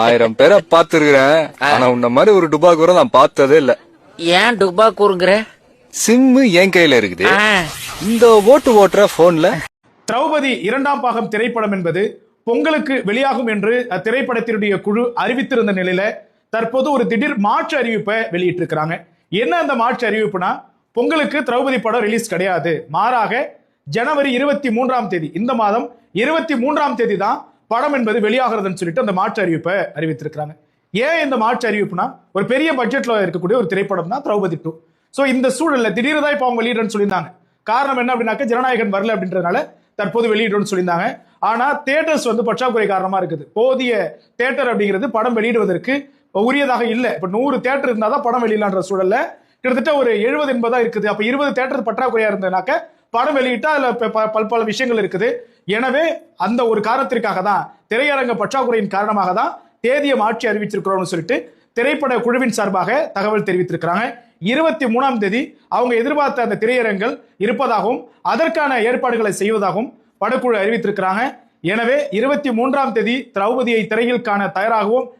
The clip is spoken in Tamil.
ஆயிரம் பேரை பாத்துருக்கிறேன் ஆனா உன்ன மாதிரி ஒரு டுபாக்கூரை நான் பார்த்ததே இல்ல. ஏன் டுபா கூறுங்கிற சிம்மு என் கையில இருக்குது. இந்த ஓட்டு ஓட்டுற போன்ல திரௌபதி இரண்டாம் பாகம் திரைப்படம் என்பது பொங்கலுக்கு வெளியாகும் என்று அத்திரைப்படத்தினுடைய குழு அறிவித்திருந்த நிலையில தற்போது ஒரு திடீர் மாற்று அறிவிப்பை வெளியிட்டிருக்கிறாங்க. என்ன அந்த மாற்று அறிவிப்புனா பொங்கலுக்கு திரௌபதி படம் ரிலீஸ் கிடையாது. மாறாக ஜனவரி இருபத்தி மூன்றாம் தேதி இந்த மாதம் இருபத்தி மூன்றாம் தேதி தான் படம் என்பது வெளியாகிறதுன்னு சொல்லிட்டு அந்த மாற்று அறிவிப்பை அறிவித்திருக்கிறாங்க. ஏன் இந்த மாற்று அறிவிப்புனா ஒரு பெரிய பட்ஜெட்ல இருக்கக்கூடிய ஒரு திரைப்படம் தான் திரௌபதி டூ ஸோ இந்த சூழல்ல திடீர்னு தான் இப்போ அவங்க வெளியிடுறேன்னு சொல்லியிருந்தாங்க. காரணம் என்ன அப்படின்னாக்க ஜனநாயகன் வரல அப்படின்றதுனால தற்போது வெளியிடுறோம்னு சொல்லியிருந்தாங்க. ஆனா தேட்டர்ஸ் வந்து பற்றாக்குறை காரணமா இருக்குது. போதிய தேட்டர் அப்படிங்கிறது படம் வெளியிடுவதற்கு உரியதாக இல்லை. இப்போ நூறு தேட்டர் இருந்தால் தான் படம் வெளியிடலான்ற சூழல்ல கிட்டத்தட்ட ஒரு எழுபது எண்பதா இருக்குது. அப்போ இருபது தேட்டர் பற்றாக்குறையா இருந்ததுனாக்க படம் வெளியிட்டா அதில் ப- ப- பல விஷயங்கள் இருக்குது. எனவே அந்த ஒரு காரணத்திற்காக தான் திரையரங்க பற்றாக்குறையின் காரணமாக தான் தேதியை மாற்றி அறிவிச்சிருக்கிறோம்னு சொல்லிட்டு திரைப்பட குழுவின் சார்பாக தகவல் தெரிவித்திருக்கிறாங்க. இருபத்தி மூணாம் தேதி அவங்க எதிர்பார்த்த அந்த திரையரங்கள் இருப்பதாகவும் அதற்கான ஏற்பாடுகளை செய்வதாகவும் படக்குழு அறிவித்திருக்கிறாங்க. எனவே இருபத்தி மூன்றாம் தேதி திரௌபதியை திரையில் காண தயாராகவும்.